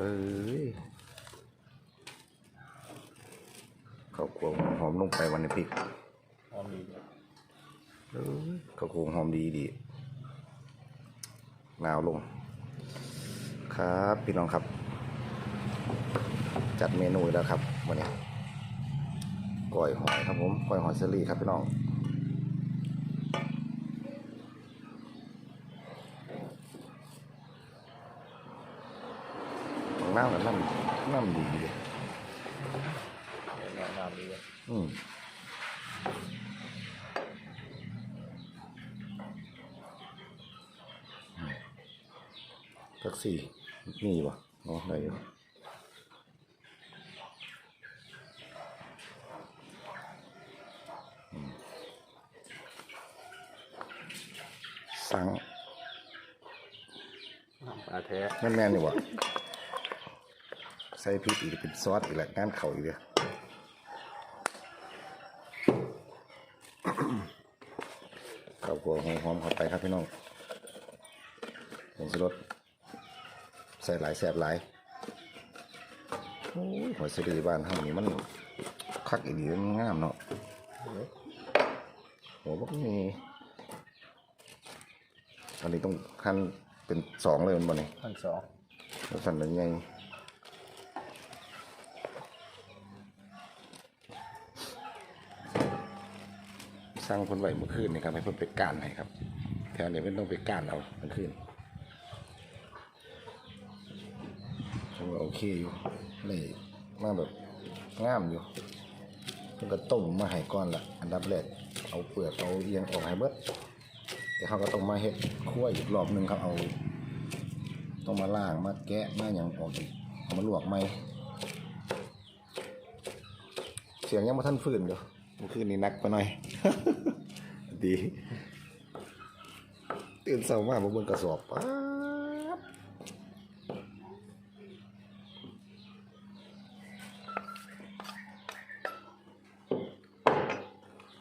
เอ้ยข้าวคั่วหอมลงไปวันนี้พริกหอมดีเอ้ยข้าวคั่วหอมดีดีนาวลง ครับพี่น้องครับ จัดเมนูแล้วครับวันนี้ก้อยหอยครับผมก้อยหอยเซรี่ครับพี่น้อง น้ำกับน้ำน้ำดีเลยแนะนำดีอืมแท็กซี่มีป่ะเนาะได้อยู่อืมสั่งน้ำปลาแท้แม่นแม่นอยู่วะ ใส่พริกอีกเป็นซอสอีกแหละงานเข่าอีกเลยข้าวคั่วหอมๆเข้าไปครับพี่น้องผงชูรสใส่หลายแสบหลายโอ้ยหอยเสรีบ้านเฮานี่มันคักอีดีมันงามเนาะโหบ่มีอันนี้ต้องขั้นเป็นสองเลยมันบ่นี่ขั้นสองแล้วสั่นเป็นไง สร้างคนไหวเมื่อคืนนี่ครับให้เพิ่นไปก้านให้ครับ แถวนี้เพิ่นต้องไปก้านเอาเมื่อคืนถือว่าโอเคอยู่นี่มาแบบงามอยู่เพิ่นก็ต้มมาให้ก่อนละอันดับแรกเอาเปลือกเอาเอียงออกให้เบิดแต่เขาก็ต้องมาเฮ็ดคั่วอีกรอบหนึงครับเอา ต้องมาล่างมาแกะมาอย่างออกอีกเอามาลวกไหมเสียงยังมาท่านฟื้นอยู่ เมื่อคืนนี้นักไปหน่อย ดี ตื่นเช้ามากมาเบนกระสอบป๊าบ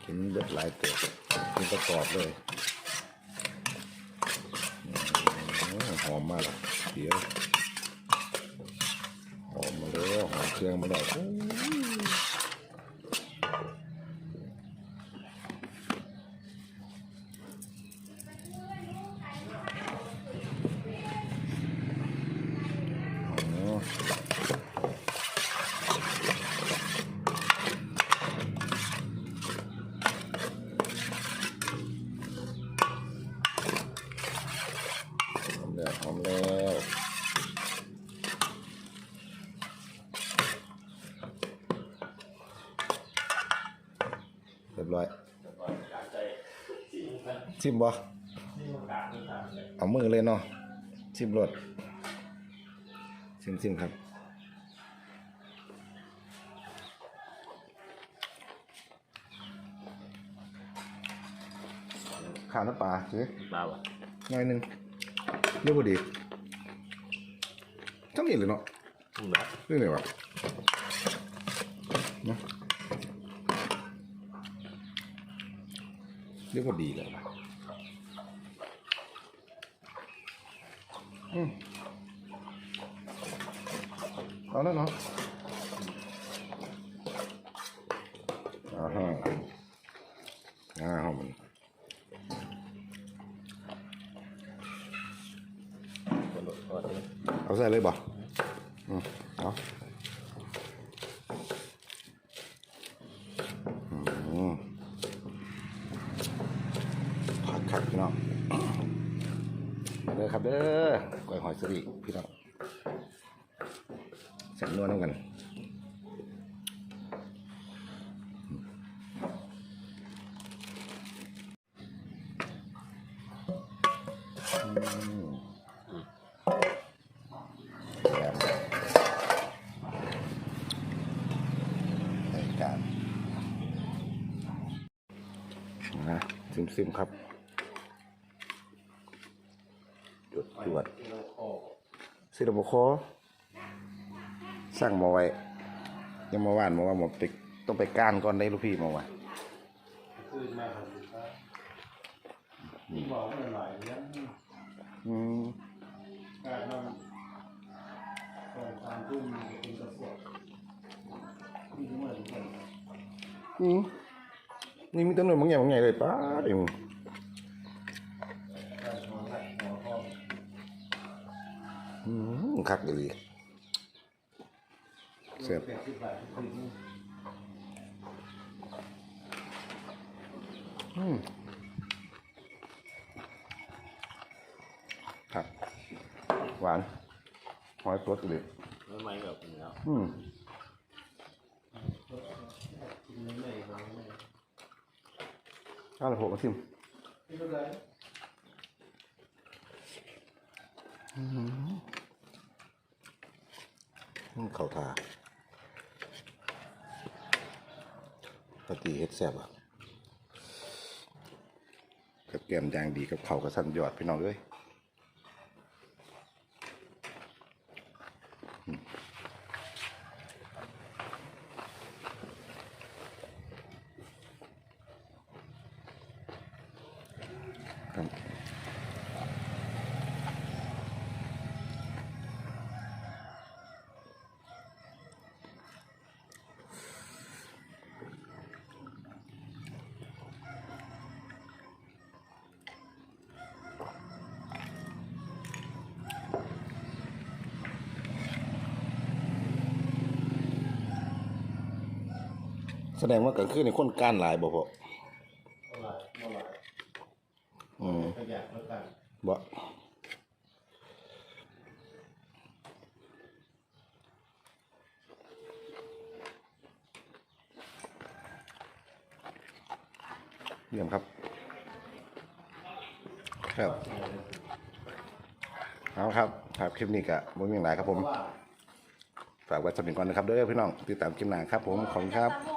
กินเบ็ดหลายตัวกินประกอบเลยหอมมากเลยเดี๋ยวหอมมาแล้วหอมเครื่องมาแล้วโอ้ยอ๋อหอมแล้วหอมแล้วเรียบร้อย ชิมบ่เอามือเลยเนาะชิมรสชิมชิมครับข้าวน้ำปลาสิปลาบ่ะหน่อยหนึงเรียกว่าดีทั้งนี้เลยเนาะอืมแบบเรื่องไหนวะเนาะเรียกว่าดีเลยวะอืมเอาแล้วเนาะ อ่าฮะอ่าฮะมันกระโดดทอดเลย เอาใส่เลยบ่อืมเอาอืมผักคักพี่น้องมาเด้ อครับเด้อก้อยหอยสรีพี่น้องแซ่บนัวน้ำกันอืมแบบรายการนะซิมซิมๆครับ จวดจวดซิลโมโคสั่งมาไว้ ยังมาว่านมาว่าหมดไปต้องไปก้านก่อนได้ลูกพี่มาว่าคือมาทำดูครับนี่บอกมันหลายเรื่องอืมการนำตุ้มเป็นกระสอบมีเหมือนกันอืมนี่มีแต้นหน่วยบางอย่างบางอย่างเลยป้าดเองไคักเลยเสียบแปดสิบบาททุกคืนอืมครับหวานหอยตัวเลยไม่ไม่แบบนี้แล้วอืมกินไม่ๆมาไม่เอ้าวแล้วผมมาชิมไม่เป็นไรอืม เข่าทาปกติเฮ็ดแซ่บอะกับแกมอย่างดีกับเข่ากับสันยอดพี่น้องเอ้ย แสดงว่ากลางคืนในคนก้านหลายบ่พอเท่าไหร่เท่าไหร่อืมประหยัดแล้วกันบ่เยี่ยมครับ ครับ เอาครับครับคลิปนี้ก็บ่มีหยังหลายครับผม ฝากไว้สำหรับก่อนนะครับเด้อพี่น้อง ติดตามคลิปหน้าครับผม ขอบคุณครับ